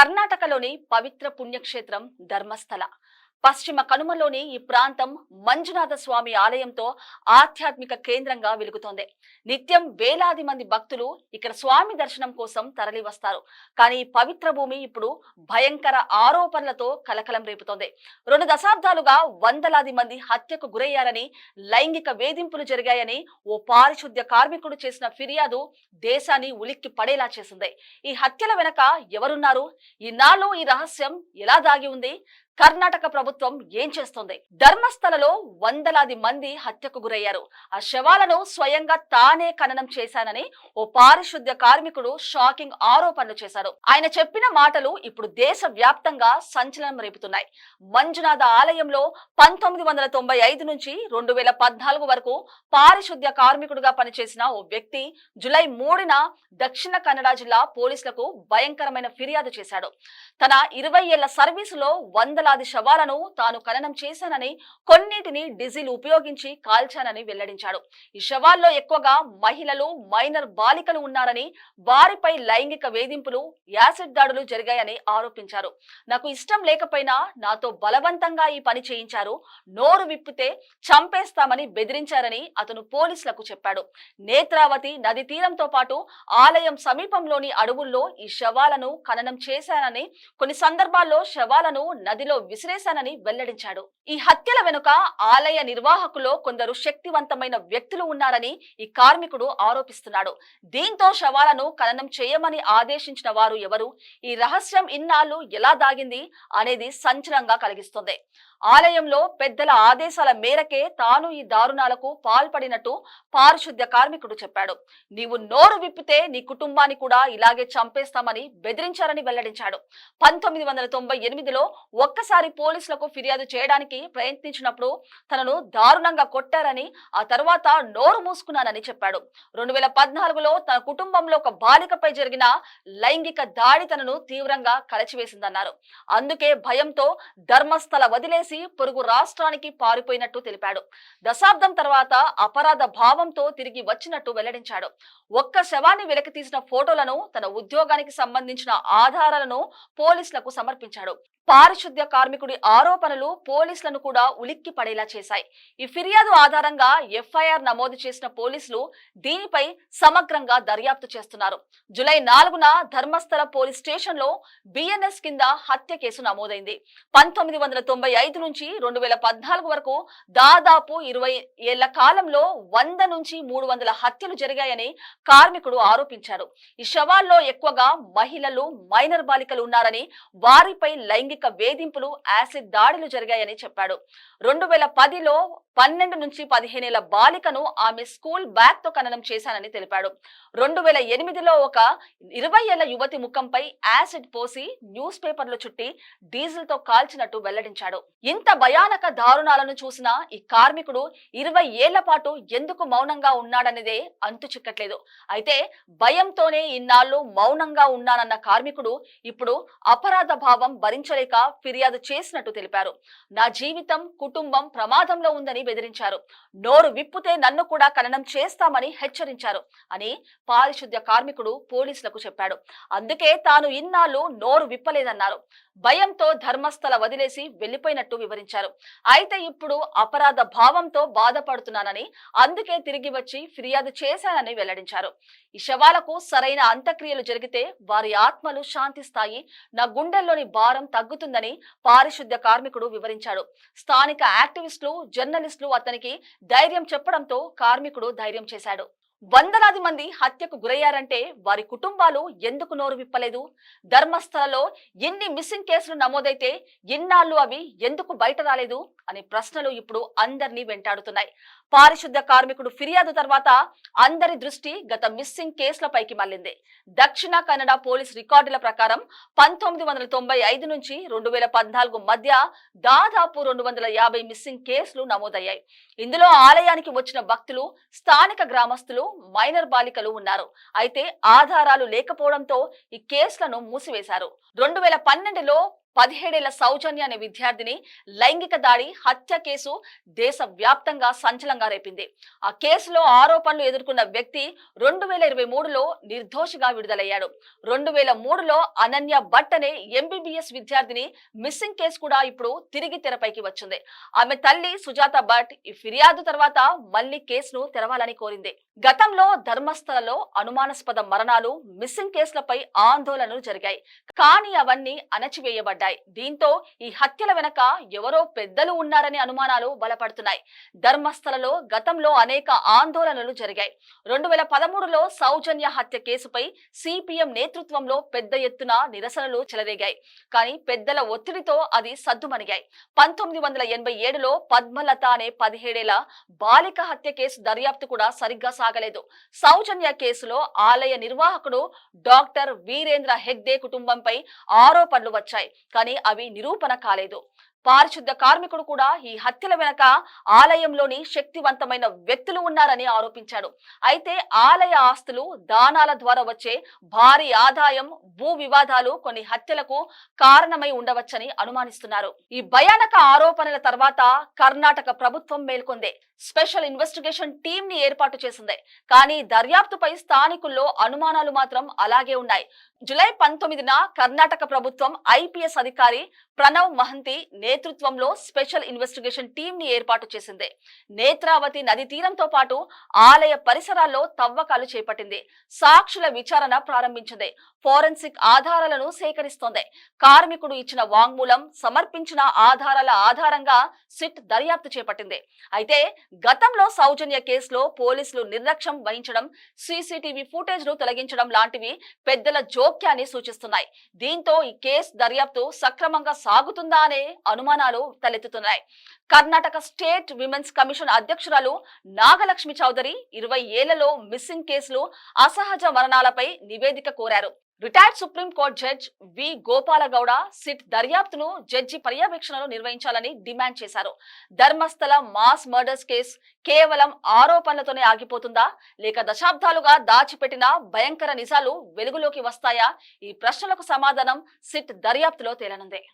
కర్ణాటకలోని పవిత్ర పుణ్యక్షేత్రం ధర్మస్థల. పశ్చిమ కనుమలోని ఈ ప్రాంతం మంజునాథ స్వామి ఆలయంతో ఆధ్యాత్మిక కేంద్రంగా వెలుగుతోంది. నిత్యం వేలాది మంది భక్తులు ఇక్కడ స్వామి దర్శనం కోసం తరలి వస్తారు కానీ ఈ పవిత్ర భూమి ఇప్పుడు భయంకర ఆరోపణలతో కలకలం రేపుతోంది. రెండు దశాబ్దాలుగా వందలాది మంది హత్యకు గురయ్యారని లైంగిక వేధింపులు జరిగాయని ఓ పారిశుద్ధ్య కార్మికుడు చేసిన ఫిర్యాదు దేశాన్ని ఉలిక్కి పడేలా చేసింది. ఈ హత్యల వెనక ఎవరున్నారు? ఈనాళ్ళు ఈ రహస్యం ఎలా దాగి ఉంది? కర్ణాటక ప్రభుత్వం ఏం చేస్తోంది? ధర్మస్థలలో వందలాది మంది హత్యకు గురయ్యారు. ఆ శవాలను స్వయంగా తానే ఖననం చేశానని ఓ పారిశుద్ధ్య కార్మికుడు షాకింగ్ ఆరోపణలు చేశారు. ఆయన చెప్పిన మాటలు ఇప్పుడు దేశ వ్యాప్తంగా సంచలనం రేపుతున్నాయి. మంజునాథ ఆలయంలో పంతొమ్మిది వందల తొంభై ఐదు నుంచి రెండు వేల పద్నాలుగు వరకు పారిశుద్ధ్య కార్మికుడుగా పనిచేసిన ఓ వ్యక్తి జులై మూడున దక్షిణ కన్నడ జిల్లా పోలీసులకు భయంకరమైన ఫిర్యాదు చేశాడు. తన ఇరవై ఏళ్ళ సర్వీసులో వందల వందలాది శవాలను తాను ఖననం చేశానని కొన్నిటిని డీజిల్ ఉపయోగించి కాల్చానని వెల్లడించాడు. ఈ శవాల్లో ఎక్కువగా మహిళలు మైనర్ బాలికలు ఉన్నారని వారిపై లైంగిక వేధింపులు యాసిడ్ దాడులు జరిగాయని ఆరోపించారు. నాకు ఇష్టం లేకపోయినా నాతో బలవంతంగా ఈ పని చేయించారు. నోరు విప్పితే చంపేస్తామని బెదిరించారని అతను పోలీసులకు చెప్పాడు. నేత్రావతి నది తీరంతో పాటు ఆలయం సమీపంలోని అడవుల్లో ఈ శవాలను ఖననం చేశానని కొన్ని సందర్భాల్లో శవాలను నదిలో విసిరేశానని వెల్లడించాడు. ఈ హత్యల వెనుక ఆలయ నిర్వాహకులో కొందరు శక్తివంతమైన వ్యక్తులు ఉన్నారని ఈ కార్మికుడు ఆరోపిస్తున్నాడు. దీంతో శవాలను ఖననం చేయమని ఆదేశించిన వారు ఎవరు? ఈ రహస్యం ఇన్నాళ్ళు ఎలా దాగింది అనేది సంచలనంగా కలిగిస్తుంది. ఆలయంలో పెద్దల ఆదేశాల మేరకే తాను ఈ దారుణాలకు పాల్పడినట్టు పారిశుద్ధ్య కార్మికుడు చెప్పాడు. నీవు నోరు విప్పితే నీ కుటుంబాన్ని కూడా ఇలాగే చంపేస్తామని బెదిరించారని వెల్లడించాడు. పంతొమ్మిది వందల తొంభై ఎనిమిదిలో ఒక్కసారి పోలీసులకు ఫిర్యాదు చేయడానికి ప్రయత్నించినప్పుడు తనను దారుణంగా కొట్టారని ఆ తర్వాత నోరు మూసుకున్నానని చెప్పాడు. రెండు వేల పద్నాలుగులో తన కుటుంబంలో ఒక బాలికపై జరిగిన లైంగిక దాడి తనను తీవ్రంగా కలచివేసిందన్నారు. అందుకే భయంతో ధర్మస్థల వదిలేసి పొరుగు రాష్ట్రానికి పారిపోయినట్టు తెలిపాడు. దశాబ్దం తర్వాత అపరాధ భావంతో తిరిగి వచ్చినట్టు వెల్లడించాడు. ఒక్క శవాన్ని వెలికి తీసిన ఫోటోలను తన ఉద్యోగానికి సంబంధించిన ఆధారాలను పోలీసులకు సమర్పించాడు. పారిశుద్ధ్య కార్మికుడి ఆరోపణలు పోలీసులను కూడా ఉలిక్కి పడేలా చేశాయి. ఈ ఫిర్యాదు ఆధారంగా ఎఫ్ఐఆర్ నమోదు చేసిన పోలీసులు దీనిపై సమగ్రంగా దర్యాప్తు చేస్తున్నారు. జులై నాలుగున ధర్మస్థల పోలీస్ స్టేషన్లో బిఎన్ఎస్ కింద హత్య కేసు నమోదైంది. పంతొమ్మిది వందల తొంభై ఐదు నుంచి రెండు వేల పద్నాలుగు వరకు దాదాపు ఇరవై ఏళ్ళ కాలంలో వంద నుంచి మూడు వందల హత్యలు జరిగాయని కార్మికుడు ఆరోపించారు. ఈ శవాల్లో ఎక్కువగా మహిళలు మైనర్ బాలికలు ఉన్నారని వారిపై లైంగిక వేధింపులు యాసిడ్ దాడులు జరిగాయని చెప్పాడు. రెండు వేల పదిలో పన్నెండు నుంచి పదిహేనేళ్ళ బాలికను ఆమె స్కూల్ బ్యాగ్తో ఖననం చేశానని తెలిపాడు. రెండు వేల ఎనిమిదిలో ఒక ఇరవై ఏళ్ళ యువతి ముఖంపై యాసిడ్ పోసి న్యూస్ పేపర్లు చుట్టి డీజిల్తో కాల్చినట్టు వెల్లడించాడు. ఇంత భయానక దారుణాలను చూసిన ఈ కార్మికుడు ఇరవై ఏళ్ళ పాటు ఎందుకు మౌనంగా ఉన్నాడనేదే అంతు చిక్కట్లేదు. అయితే భయంతోనే ఇన్నాళ్ళు మౌనంగా ఉన్నానన్న కార్మికుడు ఇప్పుడు అపరాధ భావం భరించలేక ఫిర్యాదు చేసినట్టు తెలిపారు. నా జీవితం కుటుంబం ప్రమాదంలో ఉందని బెదిరించారు. నోరు విప్పుతే నన్ను కూడా ఖననం చేస్తామని హెచ్చరించారు అని పారిశుద్ధ్య కార్మికుడు పోలీసులకు చెప్పాడు. అందుకే తాను ఇన్నాళ్ళు నోరు విప్పలేదన్నారు. భయంతో ధర్మస్థల వదిలేసి వెళ్ళిపోయినట్టు వివరించారు. అయితే ఇప్పుడు అపరాధ భావంతో బాధపడుతున్నానని అందుకే తిరిగి వచ్చి ఫిర్యాదు చేశానని వెల్లడించారు. ఈ శవాలకు సరైన అంత్యక్రియలు జరిగితే వారి ఆత్మలు శాంతిస్తాయి. నా గుండెల్లోని భారం తగ్గుతుందని పారిశుద్ధ్య కార్మికుడు వివరించాడు. స్థానిక యాక్టివిస్టులు జర్నలిస్టులు అతనికి ధైర్యం చెప్పడంతో కార్మికుడు ధైర్యం చేశాడు. వందలాది మంది హత్యకు గురయ్యారంటే వారి కుటుంబాలు ఎందుకు నోరు విప్పలేదు? ధర్మస్థలలో ఎన్ని మిస్సింగ్ కేసులు నమోదైతే ఇన్నాళ్ళు అవి ఎందుకు బయట రాలేదు? అనే ప్రశ్నలు ఇప్పుడు అందరినీ వెంటాడుతున్నాయి. పారిశుద్ధ కార్మికుడు ఫిర్యాదు తర్వాత అందరి దృష్టి గత మిస్సింగ్ కేసులపైకి మళ్ళింది. దక్షిణ కన్నడ పోలీస్ రికార్డుల ప్రకారం పంతొమ్మిది వందల తొంభై ఐదు నుంచి రెండు వేల పద్నాలుగు మధ్య దాదాపు రెండు వందల యాభై మిస్సింగ్ కేసులు నమోదయ్యాయి. ఇందులో ఆలయానికి వచ్చిన భక్తులు స్థానిక గ్రామస్తులు మైనర్ బాలికలు ఉన్నారు. అయితే ఆధారాలు లేకపోవడంతో ఈ కేసులను మూసివేశారు. రెండు వేల పన్నెండులో పదిహేడేళ్ళ సౌజన్య అనే విద్యార్థిని లైంగిక దాడి హత్య కేసు దేశ వ్యాప్తంగా సంచలంగా రేపింది. ఆ కేసులో ఆరోపణలు ఎదుర్కొన్న వ్యక్తి రెండు వేల ఇరవై మూడులో నిర్దోషిగా విడుదలయ్యాడు. రెండు వేల మూడులో అనన్య భట్ అనే ఎంబీబీఎస్ విద్యార్థిని మిస్సింగ్ కేసు కూడా ఇప్పుడు తిరిగి తెరపైకి వచ్చింది. ఆమె తల్లి సుజాత భట్ ఈ ఫిర్యాదు తర్వాత మళ్ళీ కేసును తెరవాలని కోరింది. గతంలో ధర్మస్థలలో అనుమానాస్పద మరణాలు మిస్సింగ్ కేసులపై ఆందోళనలు జరిగాయి. కానీ అవన్నీ అణచివేయబడ్డాయి. దీంతో ఈ హత్యల వెనక ఎవరో పెద్దలు ఉన్నారనే అనుమానాలు బలపడుతున్నాయి. ధర్మస్థలలో గతంలో అనేక ఆందోళనలు జరిగాయి. రెండు వేల పదమూడులో సౌజన్య హత్య కేసుపై సిపిఎం నేతృత్వంలో పెద్ద ఎత్తున నిరసనలు చెలరేగాయి. కానీ పెద్దల ఒత్తిడితో అది సద్దుమణిగాయి. పంతొమ్మిది వందల ఎనభై ఏడులో పద్మలత అనే పదిహేడేళ్ళ బాలిక హత్య కేసు దర్యాప్తు కూడా సరిగ్గా సాగలేదు. సౌజన్య కేసులో ఆలయ నిర్వాహకుడు డాక్టర్ వీరేంద్ర హెగ్డే కుటుంబంపై ఆరోపణలు వచ్చాయి. కానీ అవి నిరూపణ కాలేదు. పారిశుద్ధ కార్మికుడు కూడా ఈ హత్యల వెనక ఆలయంలోని శక్తివంతమైన వ్యక్తులు ఉన్నారని ఆరోపించాడు. అయితే ఆలయ ఆస్తులు దానాల ద్వారా వచ్చే భారీ ఆదాయం భూ వివాదాలు కొన్ని హత్యలకు కారణమై ఉండవచ్చని అనుమానిస్తున్నారు. ఈ భయానక ఆరోపణల తర్వాత కర్ణాటక ప్రభుత్వం మేల్కొంది. స్పెషల్ ఇన్వెస్టిగేషన్ టీం ని ఏర్పాటు చేసింది. కానీ దర్యాప్తుపై స్థానికుల్లో అనుమానాలు మాత్రం అలాగే ఉన్నాయి. జులై పంతొమ్మిదిన కర్ణాటక ప్రభుత్వం ఐపీఎస్ అధికారి ప్రణవ్ మహంతి నేతృత్వంలో స్పెషల్ ఇన్వెస్టిగేషన్ టీం ని ఏర్పాటు చేసింది. నేత్రావతి నది తీరంతో పాటు ఆలయ పరిసరాల్లో తవ్వకాలు చేపట్టింది. సాక్షుల విచారణ ప్రారంభించింది. ఫోరెన్సిక్ ఆధారాలను సేకరిస్తోంది. కార్మికుడు ఇచ్చిన వాంగ్మూలం సమర్పించిన ఆధారాల ఆధారంగా సిట్ దర్యాప్తు చేపట్టింది. అయితే గతంలో సౌజన్య కేసులో పోలీసులు నిర్లక్ష్యం వహించడం సీసీటీవీ ఫుటేజ్ను తొలగించడం లాంటివి పెద్దల జోక్యాన్ని సూచిస్తున్నాయి. దీంతో ఈ కేసు దర్యాప్తు సక్రమంగా సాగుతుందా అనే అను అనుమానాలు తలెత్తుతున్నాయి. కర్ణాటక స్టేట్ విమెన్స్ కమిషన్ అధ్యక్షురాలు నాగలక్ష్మి చౌదరి ఇరవై ఏళ్ళలో మిస్సింగ్ కేసులు అసహజ మరణాలపై నివేదిక కోరారు. Retired supreme court judge V. Gopalagowda SIT దర్యాప్తును జడ్జి పర్యవేక్షణను నిర్వహించాలని డిమాండ్ చేశారు. ధర్మస్థల మాస్ మర్డర్స్ కేసు కేవలం ఆరోపణలతోనే ఆగిపోతుందా? లేక దశాబ్దాలుగా దాచిపెట్టిన భయంకర నిజాలు వెలుగులోకి వస్తాయా? ఈ ప్రశ్నలకు సమాధానం సిట్ దర్యాప్తులో తేలనుంది.